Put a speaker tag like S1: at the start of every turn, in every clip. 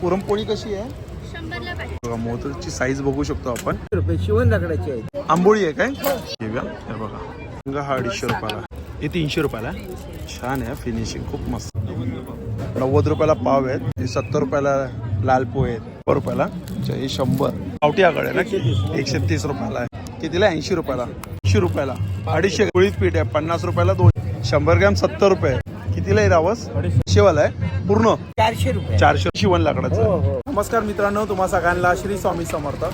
S1: पुरणपोळी कशी आहे?
S2: शंभरला पाहिजे.
S1: बघा मोदकची साईज बघू शकतो आपण.
S3: रुपये शिवण दगडाची आहे
S1: आंबोळी आहे काय? घेऊया हे बघा. रंग हा अडीचशे रुपयाला. हे तीनशे रुपयाला. आहे. छान आहे फिनिशिंग खूप मस्त. नव्वद रुपयाला पाव आहेत हे सत्तर रुपयाला लाल पोहे आहेत. शंभर रुपयाला अच्छा, हे शंभर. पावटी आहे ना? एकशे तीस रुपयाला आहे. कितीला? ऐंशी रुपयाला. ऐंशी रुपयाला. अडीचशे. गोळीत पीठ आहे पन्नास रुपयाला दोन. शंभर ग्रॅम सत्तर रुपये. कितीला आहे रावस? शेवाला आहे? पूर्ण?
S3: चारशे रुपये.
S1: चारशे शिवण लाकडाचं.
S3: हो हो.
S1: नमस्कार मित्रांनो तुम्हा सगळ्यांना श्री स्वामी समर्थ.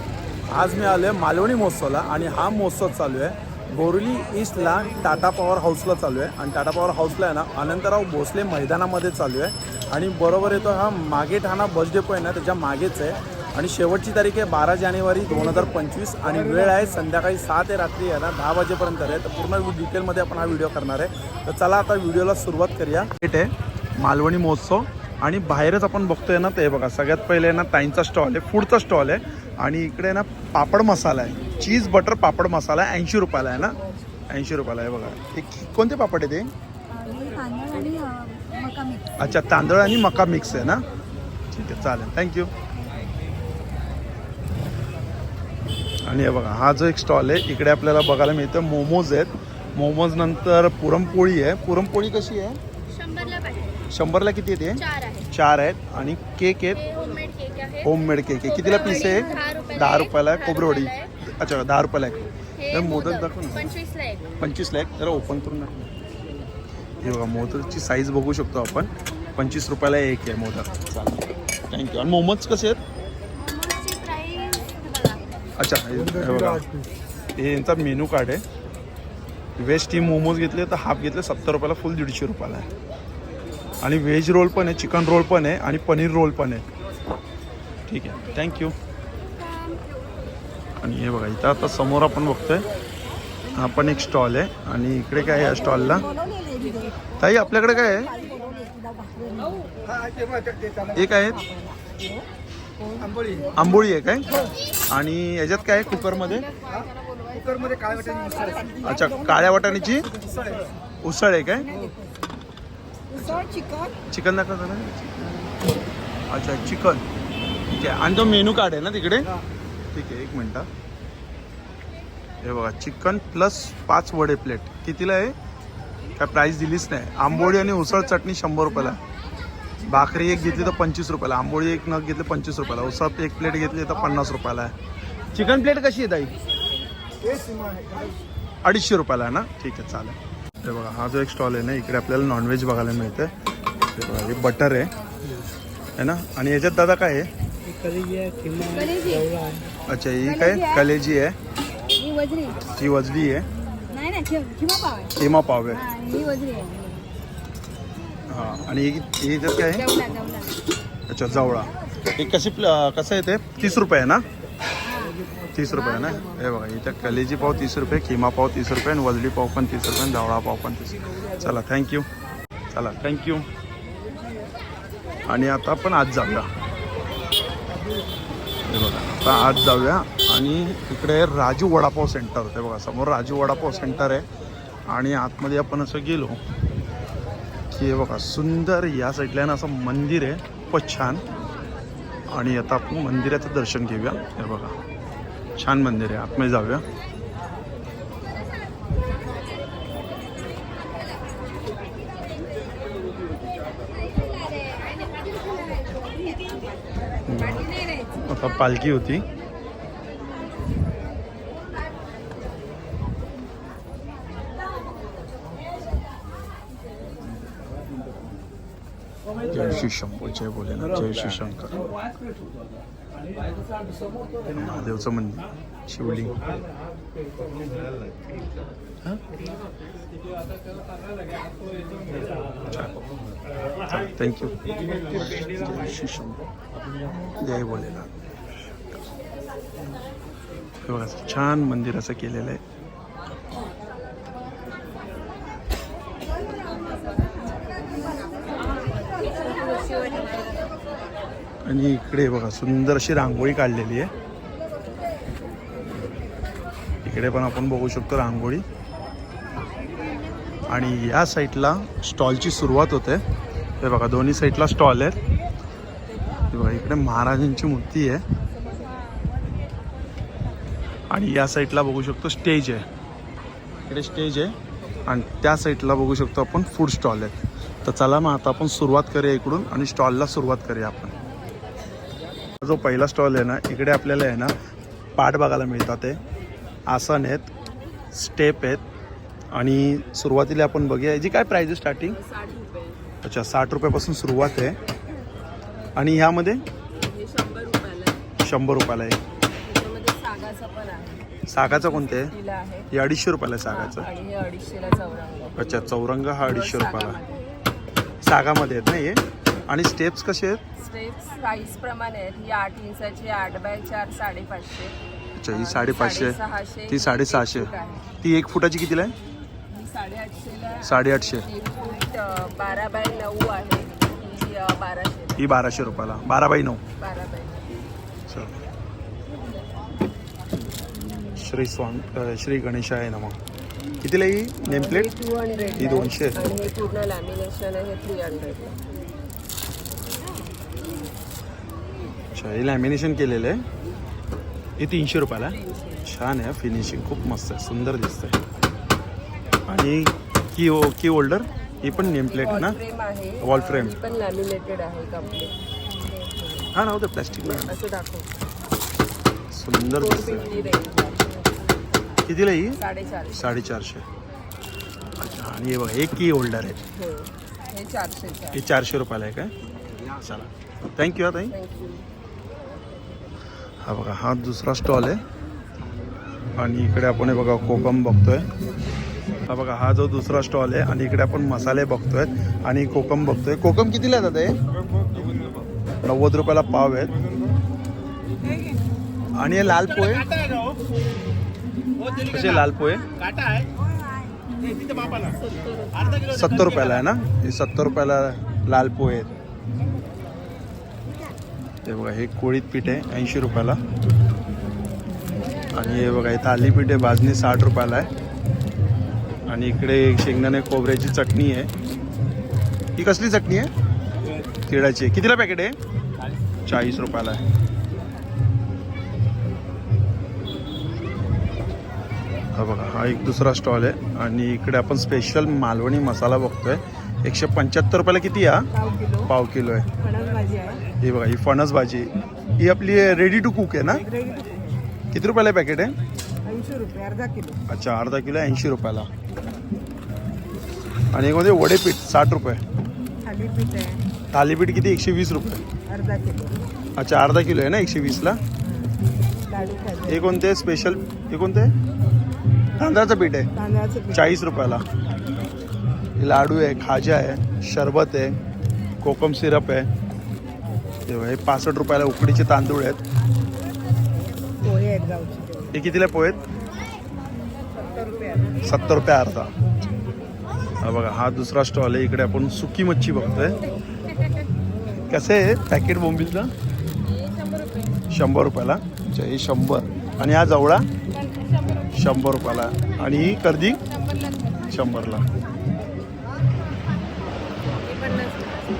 S1: आज मी आलो आहे मालवणी महोत्सवला आणि हा महोत्सव चालू आहे. बोरली ईस्टला टाटा पॉवर हाऊसला चालू आहे. आणि टाटा पॉवर हाऊसला आहे ना अनंतराव भोसले मैदानामध्ये चालू आहे. आणि बरोबर येतो हा मागे ठाणा बस डेपो आहे ना त्याच्या मागेच आहे. आणि शेवटची तारीख आहे बारा जानेवारी दोन हजार पंचवीस आणि वेळ आहे संध्याकाळी सहा ते रात्री आहे ना दहा वाजेपर्यंत आहे. तर पूर्ण डिटेलमध्ये आपण हा व्हिडिओ करणार आहे. तर चला आता व्हिडिओला सुरुवात करूया. भेट आहे मालवणी महोत्सव आणि बाहेरच आपण बघतोय ना ते बघा. सगळ्यात पहिले ना ताईंचा स्टॉल आहे फूडचा स्टॉल आहे. आणि इकडे ना पापड मसाला आहे. चीज बटर पापड मसाला आहे. ऐंशी रुपयाला आहे ना? ऐंशी रुपयाला आहे बघा. हे कि- कोणते पापड आहे ते? अच्छा तांदळ आणि मका मिक्स आहे ना? ठीक आहे चालेल. थँक्यू आणि हे बघा हा जो एक स्टॉल आहे इकडे आपल्याला बघायला मिळतं मोमोज आहेत. मोमोज नंतर पुरणपोळी आहे. पुरणपोळी कशी आहे?
S2: शंभरला
S1: किती येते
S2: चार आहे.
S1: चार आहेत. आणि केक आहेत?
S2: होममेड केक आहे.
S1: होममेड केक आहे. कितीला पीस आहे?
S2: दहा रुपयाला
S1: आहे
S2: रुपयाला
S1: अच्छा दहा रुपयाला आहे तर मोदक दाखव ना.
S2: पंचवीसला एक.
S1: जरा ओपन करून दाखव हे बघा मोदकची साईज बघू शकतो आपण. पंचवीस रुपयाला एक आहे मोदक. चालेल. थँक्यू आणि मोमोज कसे आहेत? अच्छा हे बघा. हे यांचा मेनू कार्ड आहे. व्हेज टीम मोमोज घेतले तर हाफ घेतले सत्तर रुपयाला फुल दीडशे रुपयाला आहे. आणि व्हेज रोल पण आहे चिकन रोल पण आहे आणि पनीर रोल पण आहे. ठीक आहे. थँक्यू आणि हे बघा इथं आता समोर आपण बघतोय हा पण एक स्टॉल आहे आणि इकडे काय आहे या स्टॉलला ताई आपल्याकडे काय आहे? एक आहेत
S3: आंबोळी.
S1: आहे काय? आणि याच्यात काय आहे कुकरमध्ये?
S3: कुकरमध्ये
S1: अच्छा काळ्या वाटाण्याची उसळ आहे. काय? चिकन. दाखवा जरा. अच्छा चिकन. ठीक आहे. आणि तो मेनू कार्ड आहे ना तिकडे? ठीक आहे एक मिनटं हे बघा चिकन प्लस पाच वडे प्लेट. कितीला आहे? काय प्राईस दिलीच नाही. आंबोळी आणि उसळ चटणी शंभर रुपयाला. भाकरी एक घेतली तर पंचवीस रुपयाला आंबोळी एक नग घेतली पंचवीस रुपयाला उसळ एक प्लेट घेतली तर पन्नास रुपयाला आहे. चिकन प्लेट कशी आहे ताई? अडीचशे रुपयाला आहे ना? ठीक आहे चालेल. हे बघा हा जो एक स्टॉल आहे ना इकडे आपल्याला नॉनव्हेज बघायला मिळतं. हे बघा हे बटर आहे. है ना? आणि याच्यात दादा काय आहे? अच्छा ही काय? कलेजी आहे.
S2: ही वजरी.
S1: ही वजली आहे.
S2: नाही नाही खिमा खिमा पाव आहे.
S1: किमा पाव आहे.
S2: हा,
S1: आणि ही ही काय आहे?
S2: जवला जवला
S1: अच्छा जवळा. हे कशी प्ल- कसं आहे ते? तीस रुपये आहे ना? तीस रुपये ना? हे बघा इथं कलेजी पाव तीस रुपये किमा पाव तीस रुपये आणि वजली पाव पण तीस रुपये आणि जवळा पाव पण तीस चला थँक्यू चला थँक्यू आणि आता आपण आज जाऊया. हे बघा आता आज जाऊया. आणि इकडे राजू वडापाव सेंटर ते बघा समोर राजू वडापाव सेंटर आहे. आणि आतमध्ये आपण असं गेलो. हे बघा सुंदर या साईडला ना असं मंदिर आहे. खूपच छान. आणि आता आपण मंदिराचं दर्शन घेऊया. हे बघा छान मंदिर आहे. आतमध्ये जाऊया. आता पालखी होती. जय श्री शंभू जय भोलेनाथ जय श्री शंकर. महादेवचं मंदिर शिवलिंग. थँक्यू जय श्री शंभू. जय भोलेनाथ. बघा छान मंदिर असं केलेलं आहे. आणि इकडे बघा सुंदर अशी रांगोळी काढलेली आहे. इकडे पण आपण बघू शकतो रांगोळी. आणि या साईडला स्टॉलची सुरुवात होते. हे बघा दोन्ही साईडला स्टॉल आहेत. बघा इकडे इकडे महाराजांची मूर्ती आहे. आणि या साईडला बघू शकतो स्टेज आहे. इकडे स्टेज आहे. आणि त्या साईडला बघू शकतो आपण फूड स्टॉल आहे तर चला मग आता आपण सुरुवात करूया इकडून आणि स्टॉलला सुरुवात करूया आपण. जो पहिला स्टॉल आहे ना इकडे आपल्याला आहे ना पाठ बघायला मिळतात आहे आसन आहेत स्टेप आहेत आणि सुरुवातीला आपण बघूया याची काय प्राईज आहे स्टार्टिंग अच्छा साठ रुपयापासून सुरुवात आहे. आणि ह्यामध्ये?
S4: शंभर रुपयाला आहे. सागाचं आहे
S1: कोणते आहे? हे अडीचशे रुपयाला आहे सागाचं. अच्छा चौरंग हा अडीचशे रुपयाला.
S4: सागामध्ये.
S1: सागामध्ये आहेत ना हे? आणि स्टेप्स कसे आहेत?
S4: स्टेप्स साईज प्रमाणे आहेत. ही आठ इंचाची आठ बाय चार साडेपाचशे.
S1: अच्छा ही साडेपाचशे.
S4: साडेसहाशे,
S1: ती साडेसहाशे.
S4: एक फूट आहे.
S1: ती एक फुटाची कितीला आहे?
S4: ही साडेआठशेला
S1: साडेआठशे.
S4: एक फूट अं, बारा बाय नऊ आहे. ही अं, बाराशे.
S1: ही बाराशे रुपयाला. बारा बाई नऊ.
S4: बारा बाय नऊ.
S1: चल. श्री स्वामी अ, श्री गणेशाय नमः. कितीला ही नेमप्लेट?
S4: हे 200
S1: ही
S4: आहे.
S1: 200.
S4: आणि हे पूर्ण लॅमिनेशन आहे थ्री हंड्रेड
S1: अच्छा हे लॅमिनेशन केलेलं आहे. हे तीनशे रुपयाला. छान आहे फिनिशिंग खूप मस्त आहे सुंदर दिसतंय. आणि की की होल्डर ही पण नेमप्लेट आहे ना
S4: फ्रेम
S1: Wall frame.
S4: ही पण लॅमिनेटेड आहे कंप्लीट
S1: हा नव्हतं प्लॅस्टिक
S4: असं दाखव.
S1: सुंदर दिसतंय.
S4: रेंज
S1: कितीला ही?
S4: साडेचारशे.
S1: अच्छा आणि हे बघा एक की होल्डर आहे.
S4: हो
S1: चारशे रुपयाला आहे काय? चला. थँक्यू हा ताई. हा बघा हा दुसरा स्टॉल आहे. आणि इकडे आपण हे बघा कोकम बघतोय. हा बघा हा जो दुसरा स्टॉल आहे आणि इकडे आपण मसाले बघतोय आणि कोकम बघतोय. कोकम कितीला येतात हे? नव्वद रुपयाला पाव आहेत. आणि हे लाल पोहे? कसे लाल पोहे? सत्तर रुपयाला आहे ना? हे सत्तर रुपयाला लाल पोहे आहेत. हे बघा हे कोळीत पीठ आहे ऐंशी रुपयाला. आणि हे बघा हे थालीपीठ आहे भाजणी साठ रुपयाला आहे. आणि इकडे शेंगदाणे खोबऱ्याची चटणी आहे. ही कसली चटणी आहे? तिळाची आहे. कितीला पॅकेट आहे? चाळीस रुपयाला आहे. हा बघा हा एक दुसरा स्टॉल आहे. आणि इकडे आपण स्पेशल मालवणी मसाला बघतोय. एकशे पंच्याहत्तर रुपयाला किती या
S4: पाव किलो.
S1: आहे
S4: आहे.
S1: ही बघा ही फणस भाजी. ही आपली रेडी टू कुक आहे ना? किती रुपयाला पॅकेट आहे?
S4: ऐंशी रुपये अर्धा किलो.
S1: अच्छा अर्धा किलो ऐंशी रुपयाला. आणि एक म्हणजे वडेपीठ साठ रुपये.
S4: थालीपीठ आहे.
S1: थालीपीठ किती? एकशे वीस रुपये.
S4: अर्धा किलो.
S1: अच्छा अर्धा किलो आहे ना एकशे वीसला
S4: लाडू
S1: हे. कोणते? स्पेशल हे कोणते? तांदळाचं पीठ आहे.
S4: तांदळाचं पीठ.
S1: चाळीस रुपयाला. हे लाडू आहे खाजा आहे शरबत आहे कोकम सिरप आहे. हे हे पासष्ट रुपयाला उकडीचे तांदूळ आहेत.
S4: पोहे आहेत गावचे. तेवढे.
S1: हे कितीला पोहेत
S4: सत्तर रुपये आहे.
S1: सत्तर रुपये अर्धा. हा बघा हा दुसरा स्टॉल आहे. इकडे आपण सुकी मच्छी बघतोय. कसे आहे पॅकेट बोंबीलचं? शंभर रुपयाला. अच्छा हे शंभर. आणि हा जवळा? शंभर रुपयाला. आणि ही कर्दी शंभरला.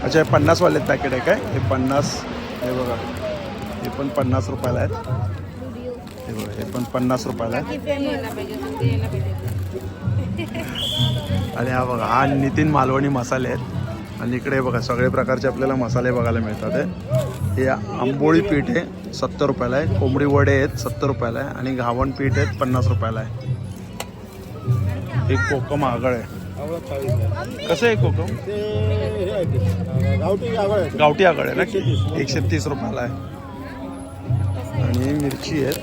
S1: अच्छा हे पन्नासवाले पॅकेट आहे काय? हे पन्नास हे बघा. हे पण पन्नास रुपयाला आहेत. हे बघा हे पण पन्नास रुपयाला आहे आणि हा बघा हा नितीन मालवणी मसाले आहेत. आणि इकडे बघा सगळे प्रकारचे आपल्याला मसाले बघायला मिळतात आहे. हे आंबोळी पीठ आहे सत्तर रुपयाला आहे. कोंबडी वडे आहेत सत्तर रुपयाला आहे. आणि घावण पीठ आहेत पन्नास रुपयाला आहे. हे कोकम आगळ आहे. कसं आहे कोकम? गावठी आगळ आहे ना? एकशे तीस रुपयाला आहे. आणि मिरची आहेत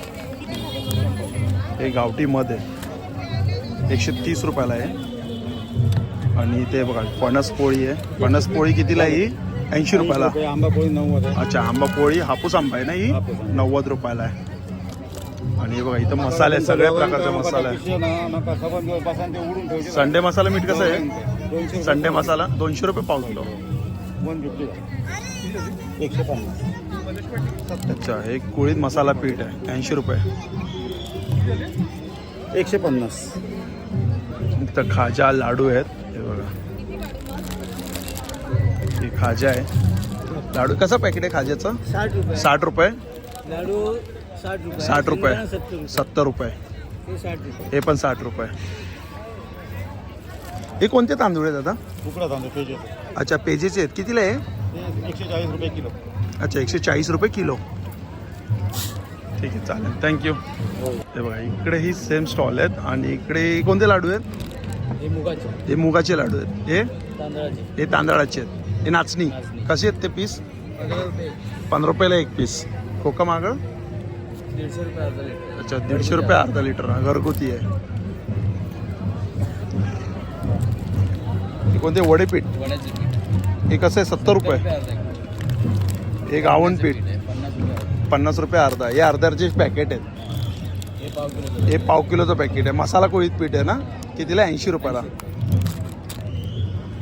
S1: हे गावठी मध आहे. एकशे तीस रुपयाला आहे. आणि ते बघा फणस पोळी आहे. फणस पोळी कितीला आहे ही? ऐंशी रुपयाला.
S3: आंबा पोळी नव्वद
S1: अच्छा आंबा पोळी हापूस आंबा आहे ना ही?
S3: आंबा.
S1: नव्वद रुपयाला आहे. आणि हे बघा इथं मसाले सगळ्या प्रकारचे मसाले आहे संडे मसाला मीठ कसं आहे? संडे मसाला दोनशे रुपये पाव किलो. अच्छा हे कुळीत मसाला पीठ आहे ऐंशी रुपये.
S3: एकशे पन्नास.
S1: इथं खाजा लाडू आहेत हे बघा. ही खाजा आहे. लाडू कसं पॅकेट आहे खाज्याचं?
S3: साठ रुपये.
S1: साठ रुपये.
S3: लाडू साठ रुपये.
S1: साठ रुपये.
S3: सत्तर रुपये. हे साठ रुपये.
S1: हे पण साठ रुपये. हे कोणते तांदूळ आहेत आता?
S3: उकडा तांदूळ पेजे
S1: अच्छा पेजेचे आहेत. कितीला आहे?
S3: एकशे चाळीस रुपये किलो.
S1: अच्छा एकशे चाळीस रुपये किलो. ठीक आहे चालेल. थँक्यू हे. बघा इकडे ही सेम स्टॉल आहेत आणि इकडे कोणते लाडू आहेत?
S3: हे मुगाचे.
S1: हे मुगाचे लाडू आहेत. हे?
S3: तांदळाचे.
S1: हे तांदळाचे आहेत. हे नाचणी.
S3: नाचणी.
S1: कसे आहेत ते पीस
S3: पंधरा
S1: रुपयाला एक पीस खोका मागं?
S3: दीडशे रुपये अर्धा लिटर.
S1: अच्छा दीडशे रुपये अर्धा लिटर. हा, घरगुती आहे. हे कोणते? वडेपीठ?
S3: वड्याचे पीठ
S1: हे कसं आहे? सत्तर रुपये.
S3: अर्धा किलो.
S1: हे गावण पीठ.
S3: आहे पन्नास रुपये
S1: पन्नास रुपये अर्धा. हे अर्ध्याचे पॅकेट आहेत.
S3: हे पाव किलो
S1: हे पाव किलोचं पॅकेट आहे. मसाला कोळीत पीठ आहे ना? कितीला? ऐंशी रुपयाला.
S3: हे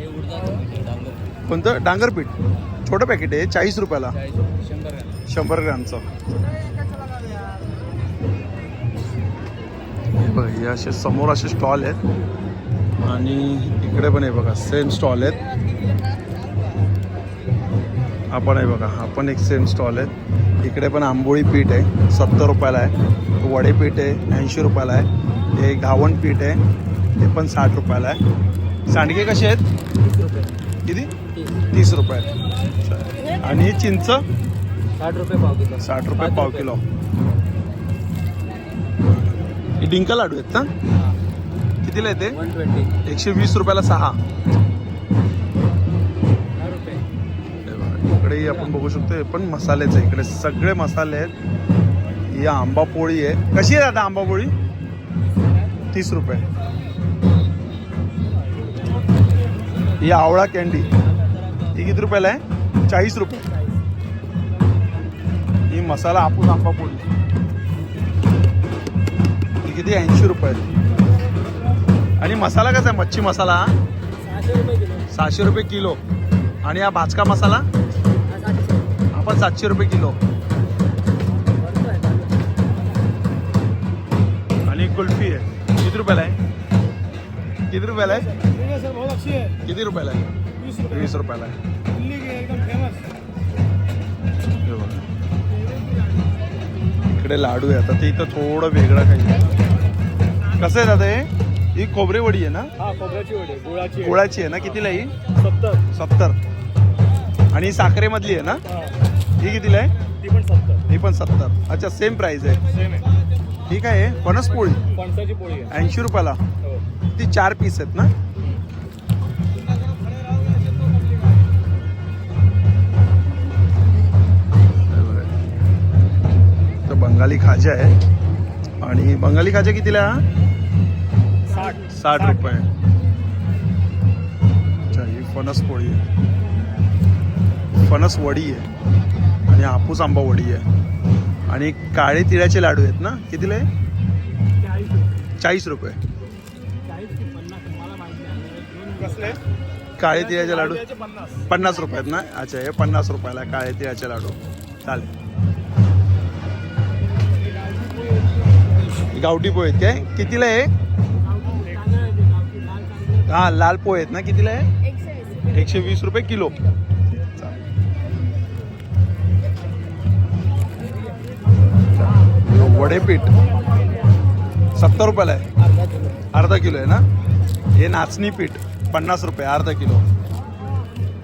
S3: उडदाचं पीठ आहे डांगर
S1: कोणतं? डांगर पीठ. छोटं पॅकेट आहे. चाळीस रुपयाला.
S3: चाळीस रुपये. शंभर ग्रॅम.
S1: शंभर ग्रॅमचं. बघा हे असे समोर असे स्टॉल आहेत. आणि इकडे पण आहे बघा सेम स्टॉल आहेत. हा पण आहे बघा हा पण एक सेम स्टॉल आहे इकडे पण आंबोळी पीठ आहे सत्तर रुपयाला आहे. वडे पीठ आहे ऐंशी रुपयाला आहे. हे घावण पीठ आहे हे पण साठ रुपयाला आहे. सांडगे कसे आहेत? किती?
S3: तीस
S1: रुपये आणि चिंच?
S3: साठ रुपये पाव किलो.
S1: साठ रुपये पाव किलो. डिंक लाडू आहेत ना? कितीला येते
S3: वन ट्वेंटी
S1: एकशे वीस रुपयाला सहा.
S3: दहा रुपये.
S1: हे बघा, इकडेही आपण बघू शकतो हे पण मसालेच आहे. इकडे सगळे मसाले आहेत. ही आंबा पोळी आहे. कशी आहे दादा आंबा पोळी? तीस रुपये. ही आवळा कॅन्डी ही किती रुपयाला आहे? चाळीस रुपये. ही मसाला हापूस आंबा पोळी. किती? ऐंशी रुपये. आणि मसाला कसा आहे? मच्छी मसाला?
S3: सहाशे रुपये किलो.
S1: आणि हा भाजका मसाला?
S3: हा सातशे.
S1: रुपये किलो. आणि कुल्फी आहे. किती रुपयाला आहे? किती रुपयाला आहे?
S3: ठीक आहे सर बहुत अच्छी है
S1: किती रुपयाला आहे? वीस रुपयाला आहे.
S3: दिल्ली की एकदम फेमस
S1: बघा. इकडे लाडू आहे. आता ते इथं थोडं वेगळं काही. कसं आहे दादा हे? ही खोबरे वडी आहे ना?
S3: हा खोबऱ्याची वडे गुळाची आहे.
S1: गुळाची आहे ना? कितीला आहे ही?
S3: सत्तर.
S1: सत्तर. आणि ही साखरेमधली आहे ना?
S3: हा.
S1: ही कितीला आहे?
S3: ती पण सत्तर.
S1: ही पण सत्तर. अच्छा सेम प्राइस आहे.
S3: सेम आहे.
S1: ही काय आहे? फणस पोळी
S3: फणसाची पोळी आहे.
S1: ऐंशी रुपयाला.
S3: हो.
S1: ती चार पीस आहेत ना? तर बंगाली खाजा आहे. आणि बंगाली खाजा कितीला आहे? हा?
S3: साठ
S1: रुपये. अच्छा ही फणस पोळी आहे. फणस वडी आहे. आणि हापूस आंबा वडी आहे. आणि काळे तिळाचे लाडू आहेत ना? कितीला आहे?
S3: चाळीस रुपये.
S1: रुपये. काळे तिळाचे लाडू.
S3: पन्नास.
S1: पन्नास रुपयात ना? अच्छा हे पन्नास रुपयाला काळे तिळाचे लाडू. चालेल. गावठी पोहे आहेत काय? कितीला आहे? हा लाल पोहे आहेत ना कितीला आहे?
S2: एकशे वीस.
S1: रुपये किलो. वडेपीठ. सत्तर रुपयाला आहे.
S3: अर्धा किलो
S1: अर्धा किलो आहे ना? हे नाचणी पीठ पन्नास रुपये अर्धा किलो.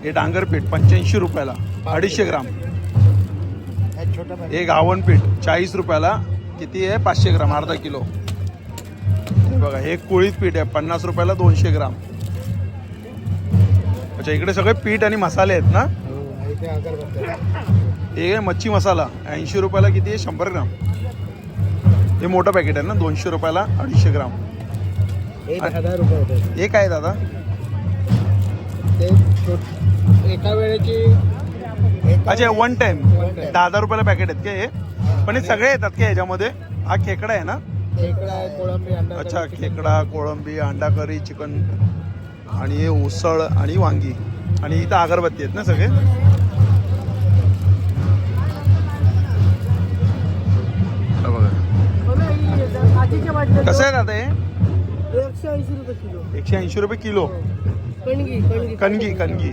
S1: हे डांगर पीठ पंच्याऐंशी रुपयाला अडीचशे ग्राम. हे गावण पीठ चाळीस रुपयाला किती आहे? पाचशे ग्राम अर्धा किलो. बघा हे कोळीत पीठ आहे पन्नास रुपयाला दोनशे ग्राम. अच्छा इकडे सगळे पीठ आणि मसाले आहेत ना?
S3: हो
S1: हे आहे मच्छी मसाला ऐंशी रुपयाला किती आहे? शंभर ग्राम. हे मोठं पॅकेट आहे ना दोनशे रुपयाला अडीचशे ग्राम. हे काय आहे दादा.
S3: एका वेळेची
S1: अच्छा वन टाइम. दहा हजार रुपयाला पॅकेट आहेत का हे? पण हे सगळे येतात का याच्यामध्ये? हा खेकडा आहे ना? अच्छा खेकडा कोळंबी अंडा करी चिकन आणि हे उसळ आणि वांगी. आणि इथं अगरबत्ती आहेत ना सगळे? हा बघा कसं आहे दादा हे?
S3: एकशे ऐंशी रुपये किलो.
S1: एकशे ऐंशी रुपये किलो.
S3: कणगी कणगी.
S1: कणगी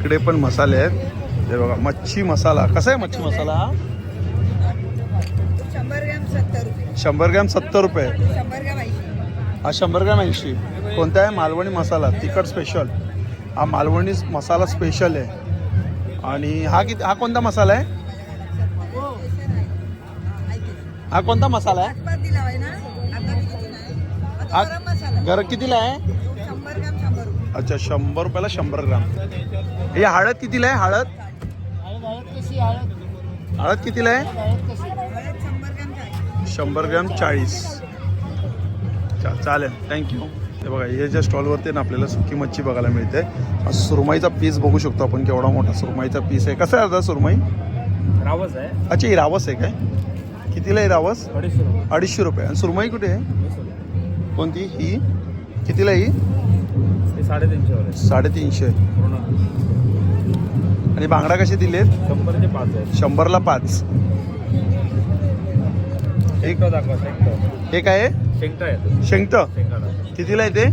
S1: इकडे पण मसाले आहेत. हे बघा मच्छी मसाला. कसा आहे मच्छी मसाला हा?
S2: शंभर ग्रॅम सत्तर रुपये.
S1: हा शंभर ग्रॅम ऐंशी. कोणता आहे? मालवणी मसाला. तिखट स्पेशल हा मालवणी मसाला स्पेशल आहे. आणि हा किती हा कोणता मसाला आहे? हा. कोणता मसाला आहे? हा घर कितीला आहे? अच्छा शंभर रुपयाला शंभर ग्राम. हे हळद कितीला आहे? हळद?
S3: हळद
S1: कितीला आहे?
S2: शंभर ग्रॅम चाळीस.
S1: चा चालेल. थँक्यू हे बघा हे ज्या स्टॉलवरती ना आपल्याला सुकी मच्छी बघायला मिळते. हा सुरमईचा पीस बघू शकतो आपण केवढा मोठा सुरमईचा पीस आहे. कसा आहे आता सुरमई?
S3: रावस आहे.
S1: अच्छा ही रावस आहे काय? कितीला आहे रावस?
S3: अडीचशे रुपये.
S1: आणि सुरमई कुठे आहे? कोणती? ही? कितीला ही? साडेतीनशे.
S3: पूर्ण.
S1: आणि बांगडा कसे दिलेत?
S3: शंभरचे पाच
S1: शंभरला पाच.
S3: एक दाखवा शेंगट
S1: हे काय आहे?
S3: शेंगटा आहे.
S1: शेंगट
S3: शेंगाडा
S1: कितीला आहे ते?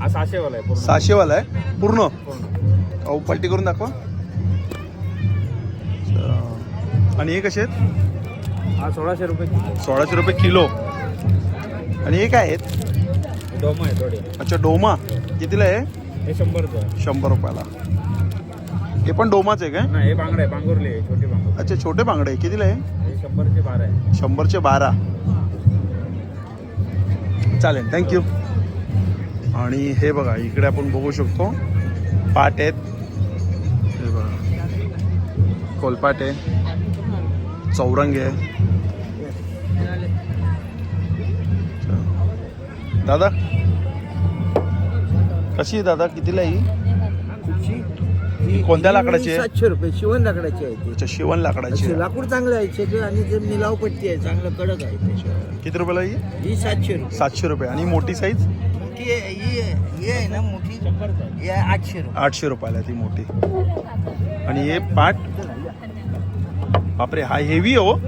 S3: हा सहाशेवाला आहे पूर्ण.
S1: सहाशेवाला आहे? पूर्ण?
S3: पूर्ण.
S1: अहो पलटी करून दाखवा. अच्छा. आणि हे कसे आहेत?
S3: हा सोळाशे रुपये किलो.
S1: सोळाशे रुपये किलो. आणि हे काय आहेत?
S3: डोमा आहे थोडे.
S1: अच्छा डोमा. कितीला आहे?
S3: हे शंभरचं आहे.
S1: शंभर रुपयाला. हे पण डोमाच आहे काय?
S3: नाही हे बांगडे आहे बांगुरले आहे छोटे बांगुर
S1: अच्छा छोटे बांगडे कितीला आहे?
S3: हे शंभरचे बारा आहे.
S1: शंभरचे बारा. चालेल थँक्यू आणि हे बघा इकडे आपण बघू शकतो. पाट आहेत. हे बघा. कोलपाट आहे. चौरंग आहे. दादा? कशी आहे दादा? कितीला ही? कोणत्या लाकडाची आहे?
S5: सातशे रुपये शिवण लाकडाची आहे ती.
S1: अच्छा शिवण लाकडाची आहे.
S5: लाकूड चांगलं आहे आणि ते मिलाव पट्टी आहे चांगलं कडक आहे ते.
S1: किती रुपयाला ही?
S5: ही सातशे रुपये.
S1: सातशे रुपये. आणि मोठी साईज
S5: आहे ही ही आहे ना मोठी? ही आहे आठशे रुपये.
S1: आठशे रुपयाला आहे ती मोठी. आणि हे पाट? बापरे हा हेवी हो.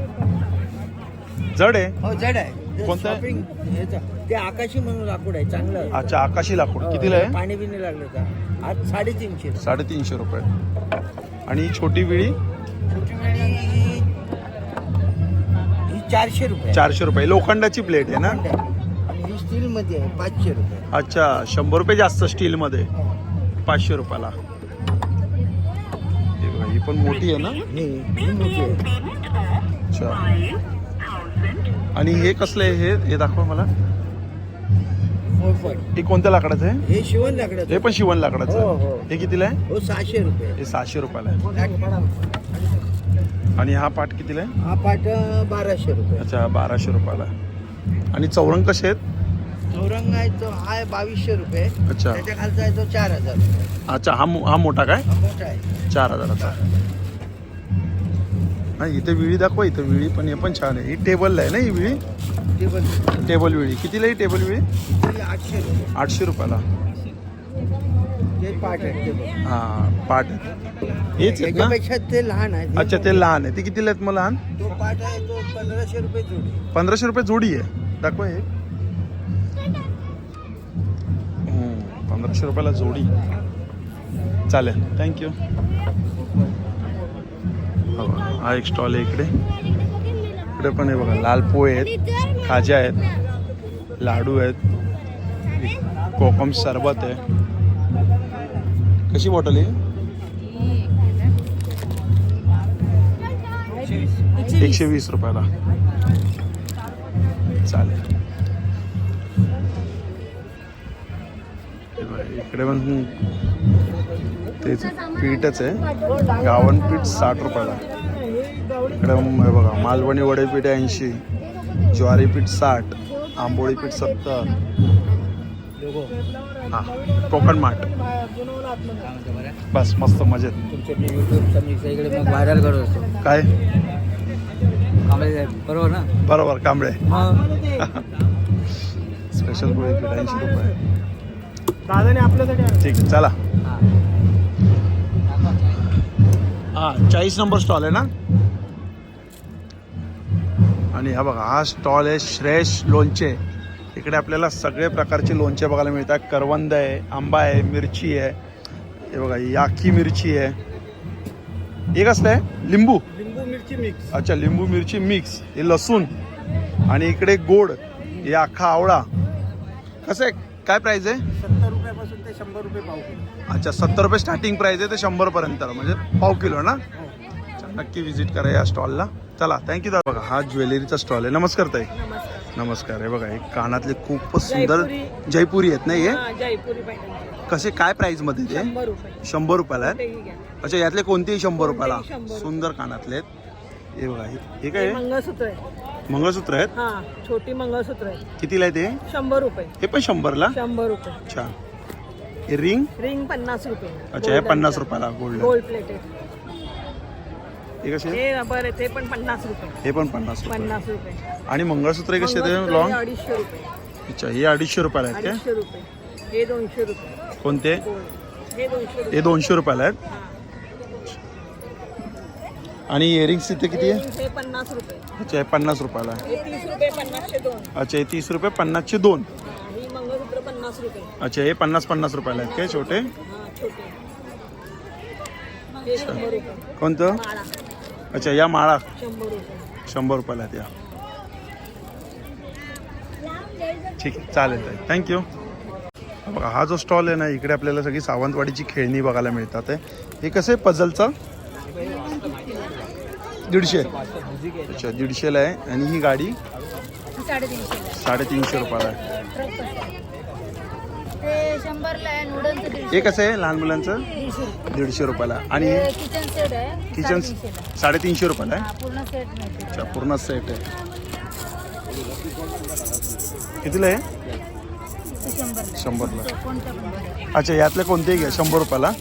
S1: जड आहे.
S5: हो जड आहे.
S1: कोणतं? आहे?
S5: ह्याचं- ते आकाशी म्हणून लाकूड आहे चांगलं.
S1: अच्छा आकाशी लाकूड.
S5: हो,
S1: कितीला आहे?
S5: पाणी बिणी लागलं का? आज साडेतीनशे. रुपये.
S1: साडेतीनशे रुपये. आणि ही छोटी विळी?
S5: छोटी ही ही चारशे रुपये.
S1: चारशे रुपये. लोखंडाची प्लेट आहे ना?
S5: आणि ही स्टील मध्ये आहे पाचशे रुपये.
S1: अच्छा शंभर रुपये जास्त स्टीलमध्ये. पाचशे रुपयाला. हे बघा, ही पण मोठी आहे ना?
S5: ही ही मोठी आहे.
S1: अच्छा. आणि हे कसलं आहे? हे हे दाखवा मला.
S5: पोळपाट.
S1: हे कोणत्या लाकडाचं आहे?
S5: हे शिवण लाकडाचं.
S1: हे पण शिवण लाकडाचं
S5: हो,
S1: आहे.
S5: हो.
S1: हे. कितीला आहे?
S5: हो सहाशे रुपये.
S1: हे सहाशे रुपयाला आहे. आणि हा पाट कितीला आहे?
S5: हा पाट अं, बाराशे रुपये.
S1: अच्छा बाराशे रुपयाला आहे. आणि चौरंग कसे आहेत?
S5: चौरंग आहे तो हा आहे बावीसशे रुपये.
S1: अच्छा.
S5: त्याच्या खालचा आहे तो चार हजार रुपये.
S1: अच्छा हा मो- हा मोठा काय?
S5: हा मोठा आहे.
S1: चार हजाराचा. नाही इथे विळी दाखवा इथं विळी पण हे पण छान आहे. ही टेबलला आहे ना ही विळी?
S5: ते
S1: टेबल विळी. कितीला ही टेबल विळी?
S5: आठशे
S1: आठशे रुपयाला. हां पाट. हेच आहेत ना?
S5: याच्यापेक्षा ते लहान आहे
S1: अच्छा ते लहान आहे ते कितीला आहेत मग लहान?
S5: तो पाट आहे तो पंधराशे रुपये जोडी
S1: पंधराशे रुपये जोडी आहे. दाखवा हे. पंधराशे रुपयाला जोडी. चालेल. थँक्यू हा एक स्टॉल आहे इकडे. इकडे पण आहे बघा लाल पोहे आहेत. खाज्या आहेत लाडू आहेत कोकम सरबत आहे. कशी बॉटल आहे? एकशे वीस रुपयाला. चालेल. इकडे पण तेच पीठच आहे. गावन पीठ साठ रुपयाला. इकडे बघा मालवणी वडे पीठ ऐंशी. ज्वारी पीठ साठ आंबोळी पीठ सत्तर. हां कोकण माठ. बस मस्त मजेत.
S5: मग व्हायरल करत असतो
S1: काय?
S5: कांबळे बरोबर ना
S1: बरोबर कांबळे. स्पेशल पोळी पीठ ऐंशी रुपये.
S3: आपल्यासाठी.
S1: ठीक आहे चला हा चाळीस नंबर स्टॉल आहे ना? आणि हा बघा हा स्टॉल आहे श्रेयश लोणचे. इकडे आपल्याला सगळे प्रकारचे लोणचे बघायला मिळतात. करवंद आहे आंबा आहे मिरची आहे. हे बघा ही आखी मिरची आहे. हे कसलं आहे? लिंबू?
S3: लिंबू मिरची मिक्स
S1: अच्छा लिंबू मिरची मिक्स हे लसूण. आणि इकडे गोड हे अख्खा आवळा. कसं आहे? काय प्राईस आहे?
S3: सत्तर रुपयापासून ते शंभर रुपये पाव किलो.
S1: अच्छा सत्तर रुपये स्टार्टिंग प्राईस आहे ते शंभरपर्यंत. म्हणजे पाव किलो ना? अच्छा, नक्की व्हिजिट करा या स्टॉलला चला थँक्यू दादा. बघा हा ज्वेलरीचा स्टॉल आहे. नमस्कार ताई.
S4: नमस्कार.
S1: नमस्कार. हे बघा हे कानातले खूपच सुंदर जयपुरी. आहेत ना हे?
S4: जयपुरी
S1: कसे काय प्राइसमध्ये ते?
S4: शंभर रुपये.
S1: शंभर रुपयाला आहेत? अच्छा यातले कोणतेही शंभर रुपयाला? सुंदर कानातले आहेत. हे बघा हे- हे काय आहे?
S4: मंगळसूत्र आहे.
S1: मंगळसूत्र आहेत?
S4: हा छोटी मंगळसूत्र आहे.
S1: कितीला आहे ते?
S4: शंभर रुपये.
S1: हे पण शंभरला?
S4: शंभर रुपये.
S1: अच्छा. हे रिंग
S4: रिंग पन्नास रुपये.
S1: अच्छा हे पन्नास रुपयाला गोल्ड
S4: गोल्ड प्लेटेड
S1: हे कसे?
S4: हे आहे ते पण पन्नास रुपये.
S1: हे पण पन्नास रुपये.
S4: पन्नास रुपये.
S1: आणि मंगळसूत्र कसे ते
S4: मंगळसूत्र
S1: लॉंग
S4: अडीचशे रुपये.
S1: अच्छा हे अडीचशे रुपयाला आहेत
S4: अडीचशे रुपये. हे दोनशे रुपये.
S1: कोणते?
S4: हे दोनशे रुपये.
S1: हे दोनशे रुपयाला आहेत.
S4: हा.
S1: आणि इयरिंग्स इथे किती आहे?
S4: हे पन्नास रुपये.
S1: अच्छा हे पन्नास रुपयाला आहे.
S4: हे तीस रुपये पन्नासशे दोन.
S1: अच्छा हे तीस रुपये पन्नासचे दोन.
S4: ही मंगळसूत्र पन्नास रुपये.
S1: अच्छा हे पन्नास पन्नास रुपयाला आहेत काय छोटे?
S4: हा छोटे. हे शंभर रुपये.
S1: कोणतं?
S4: माळा.
S1: अच्छा या माळा.
S4: शंभर रुपये.
S1: शंभर रुपयाला या. ठीक आहे चालेल. ताई थँक्यू बघा हा जो स्टॉल आहे ना इकडे आपल्याला सगळी सावंतवाडीची खेळणी बघायला मिळतात आहे हे कसं आहे पझलचं दीडशे. अच्छा दीडशेला आहे. आणि ही गाडी?
S6: साडेतीनशे.
S1: रुपयाला आहे. हे कसं आहे लहान मुलांचं?
S6: दीडशे रुपये.
S1: दीडशे रुपयाला. आणि
S6: किचन सेट आहे
S1: किचन
S6: साडेतीनशेला.
S1: साडेतीनशे रुपयाला आहे?
S6: हा पूर्ण सेट मिळते.
S1: अच्छा पूर्ण सेट आहे. कितीला आहे?
S6: शंभरला.
S1: अच्छा यातले कोणतेही घ्या शंभर रुपयाला.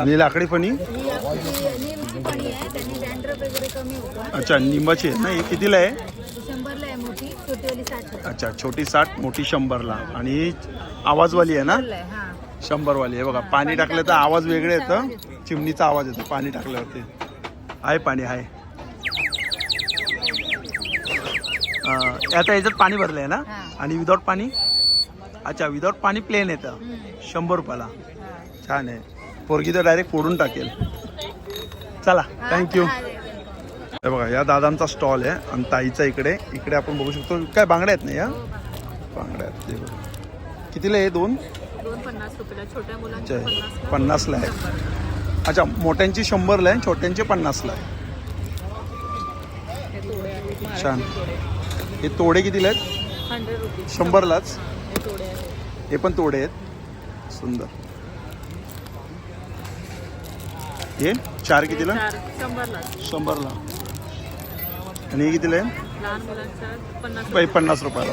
S1: आणि लाकडी फणी? अच्छा निंबाची आहे. ना ही कितीला आहे
S6: ती शंभरला आहे मोठी छोटीवाली साठला
S1: अच्छा छोटी साठ मोठी शंभरला. आणि आवाजवाली आहे ना? शंभरवाली आहे बघा. पाणी टाकलं तर आवाज वेगळे येतं. चिमणीचा आवाज येतो. पाणी टाकल्यावरती आहे पाणी आहे आता याच्यात पाणी भरलं आहे ना. आणि विदाऊट पाणी? अच्छा विदाऊट पाणी प्लेन येतं. शंभर रुपयाला. छान आहे. पोरगी तर डायरेक्ट फोडून टाकेल. चला थँक्यू
S6: हा,
S1: बघा या दादांचा स्टॉल आहे आणि ताईचा इकडे. इकडे आपण बघू शकतो. काय बांगड्या आहेत ना या? बांगड्या आहेत ते बघा. कितीला आहे दोन?
S4: पन्नास
S1: अच्छा. पन्नासला आहे. अच्छा मोठ्यांची शंभरला आहे छोट्यांचे पन्नासला आहे. छान. हे तोडे कितीला आहेत? शंभरलाच.
S4: हे
S1: पण तोडे आहेत. सुंदर. हे चार कितीला?
S4: शंभरला.
S1: आणि हे कितीला आहे?
S4: लहान पन्नास
S1: बाई पन्नास रुपयाला.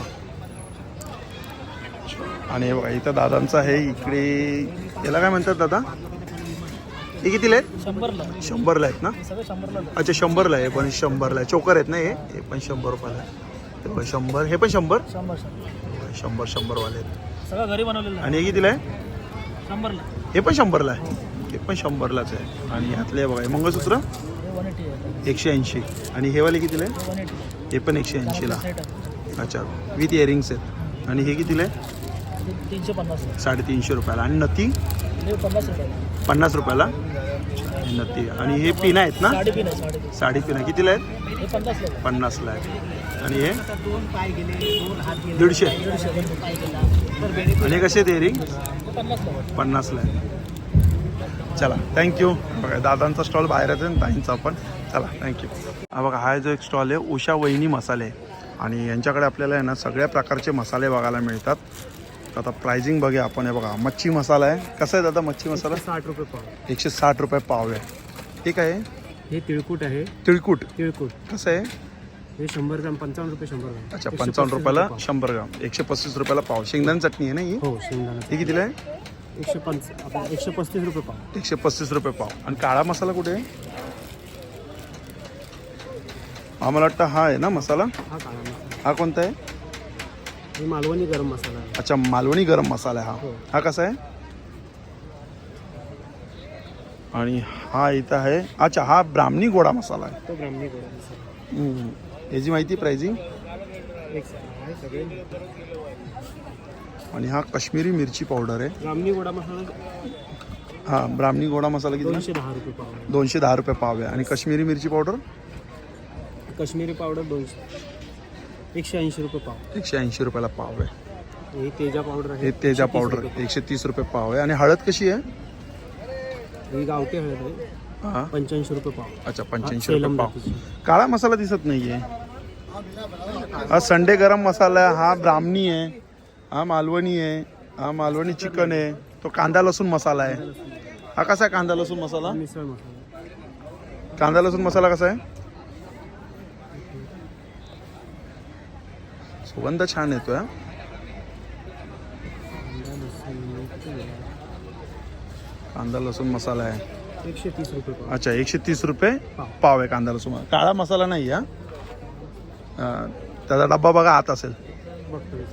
S1: आणि हे बघा इथं दादांचं आहे इकडे याला काय म्हणतात दादा? हे कितीला आहेत?
S3: शंभरला.
S1: शंभरला आहेत ना?
S3: सगळं शंभरला
S1: अच्छा शंभरला आहे पण शंभरला आहे. चोकर आहेत ना हे? हे पण शंभर रुपयाला आहे हे पण शंभर. हे पण शंभर?
S3: शंभर शंभर.
S1: शंभर शंभरवाले आहेत.
S3: सगळं घरी बनवलेलं आहे.
S1: आणि हे कितीला आहे?
S3: शंभरला.
S1: हे पण शंभरला आहे. हे पण शंभरलाच आहे. आणि ह्यातले बघा हे मंगळसूत्र?
S3: आहे
S1: एकशे ऐंशी. आणि हे वाले कितीला? आहे हे पण एकशे ऐंशीला. अच्छा. विथ इयरिंग्स आहेत. आणि हे कितीला? आहे
S3: तीनशे पन्नास.
S1: साडेतीनशे रुपयाला. आणि नती
S3: हे पन्नास रुपये
S1: पन्नास रुपयाला? नती आणि हे पिना आहेत ना? साडी पिना कितीला आहेत?
S3: पन्नासला आहे.
S1: पन्नासला आहे आणि हे?
S3: दोन पाय गेले दोन हात गेले.
S1: दीडशे. आणि हे कसे आहेत इयरिंग
S3: पन्नासला आहे.
S1: चला थँक्यू बघा दादांचा स्टॉल बाहेर आहे ताईंचा पण. चला थँक्यू हा बघा हा जो एक स्टॉल आहे उषा वहिनी मसाले. आणि यांच्याकडे आपल्याला आहे ना सगळ्या प्रकारचे मसाले बघायला मिळतात. आता प्राइजिंग बघूया आपण. हे बघा मच्छी मसाला आहे. कसं आहे दादा मच्छी मसाला?
S3: साठ रुपये पाव.
S1: एकशे साठ रुपये पाव आहे. ठीक आहे?
S3: हे तिळकूट आहे.
S1: तिळकूट.
S3: तिळकूट.
S1: कसं आहे?
S3: हे शंभर ग्राम पंचावन्न रुपये शंभर ग्राम.
S1: अच्छा पंचावन्न रुपयाला. शंभर ग्राम. एकशे पस्तीस रुपयाला पाव. शेंगदाणे चटणी आहे ना ही?
S3: हो शेंगदाणा
S1: ही कितीला आहे?
S3: एकशे पंच आपला एकशे पस्तीस रुपये पाव.
S1: एकशे पस्तीस रुपये पाव. आणि काळा मसाला कुठे आहे? हा मला वाटतं हा आहे ना मसाला?
S3: हा काळा मसाला.
S1: हा कोणता आहे?
S3: हे मालवणी गरम मसाला आहे.
S1: अच्छा मालवणी गरम मसाला आहे हा.
S3: हो.
S1: हा कसा आहे? आणि हा इथं आहे अच्छा हा ब्राह्मणी गोडा मसाला आहे.
S3: तो ब्राह्मणी गोडा मसाला.
S1: हम्म. याची माहिती प्राइसिंग?
S3: एक आहे सगळे.
S1: आणि हा काश्मीरी मिरची पावडर आहे.
S3: ब्राह्मणी गोडा मसाला
S1: हा ब्राह्मणी गोडा मसाला किती?
S3: दोनशे दहा रुपये पाव आहे.
S1: दोनशे दहा रुपये पाव आहे. आणि काश्मीरी मिरची पावडर
S3: काश्मीरी पावडर दोनशे एकशे ऐंशी रुपये पाव.
S1: एकशे ऐंशी रुपयाला पाव आहे.
S3: हे तेजा पावडर आहे.
S1: हे तेजा
S3: 130
S1: पावडर एकशे तीस रुपये पाव आहे. आणि हळद कशी आहे.
S3: ही गावठी हळद आहे.
S1: हा.
S3: पंच्याऐंशी रुपये पाव.
S1: अच्छा पंच्याऐंशी रुपये पाव. काळा मसाला दिसत नाहीये. हा संडे गरम मसाला आहे हा ब्राह्मणी आहे हा मालवणी आहे हा मालवणी चिकन आहे तो कांदा लसूण मसाला आहे. हा कसा आहे कांदा लसूण मसाला? कांदा लसूण मसाला कसा आहे? सुगंध छान येतोय हा. कांदा लसूण मसाला आहे.
S3: एकशे तीस रुपये
S1: अच्छा एकशे तीस रुपये
S3: पाव.
S1: आहे कांदा लसूण काळा मसाला नाही हा? अं, त्याचा डब्बा बघा आत असेल.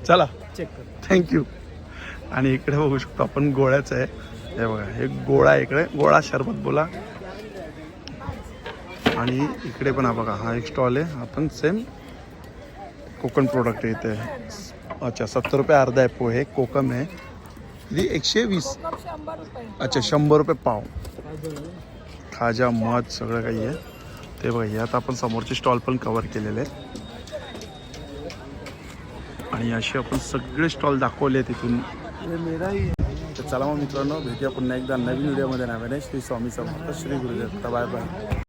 S1: चला.
S3: चेक कर
S1: थँक्यू आणि इकडे बघू शकतो आपण गोळ्याचं आहे. हे बघा हे गोळा आहे इकडे. गोळा शरबत बोला. आणि इकडे पण हा बघा हा एक स्टॉल आहे. आपण सेम कोकण प्रोडक्ट इथे. अच्छा सत्तर रुपये अर्धा आहे पोहे. कोकम आहे. किती? एकशे वीस. अच्छा शंभर रुपये पाव. खाजा मध सगळं काही आहे. ते बघा यात आपण समोरचे स्टॉल पण कवर केलेले आहेत. आणि असे आपण सगळे स्टॉल दाखवले तिथून. तर चला मग मित्रांनो भेटूया पुन्हा एकदा नवीन व्हिडिओमध्ये. नव्याने श्री स्वामी समर्थ श्री गुरुदेव. Bye bye.